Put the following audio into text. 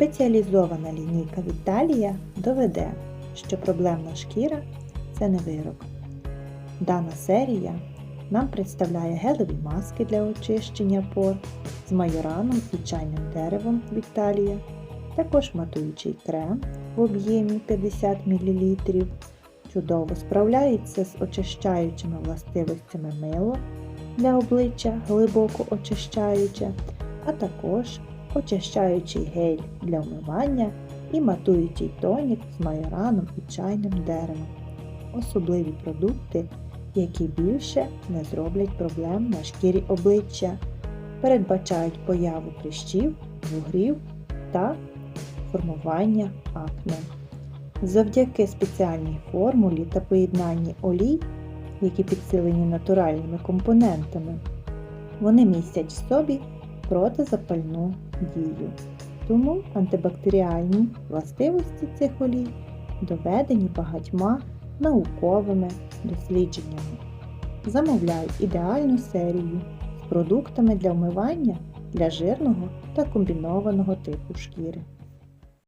Спеціалізована лінійка Віталія доведе, що проблемна шкіра це не вирок. Дана серія нам представляє гелеві маски для очищення пор з майораном і чайним деревом Віталія, також матуючий крем в об'ємі 50 мл. Чудово справляється з очищаючими властивостями мило для обличчя глибоко очищаюче, а також очищаючий гель для вмивання і матуючий тонік з майораном і чайним деревом. Особливі продукти, які більше не зроблять проблем на шкірі обличчя, передбачають появу прищів, вугрів та формування акне. Завдяки спеціальній формулі та поєднанні олій, які підсилені натуральними компонентами, вони містять в собі протизапальну дію. Тому антибактеріальні властивості цих олій доведені багатьма науковими дослідженнями. Замовляй ідеальну серію з продуктами для вмивання для жирного та комбінованого типу шкіри.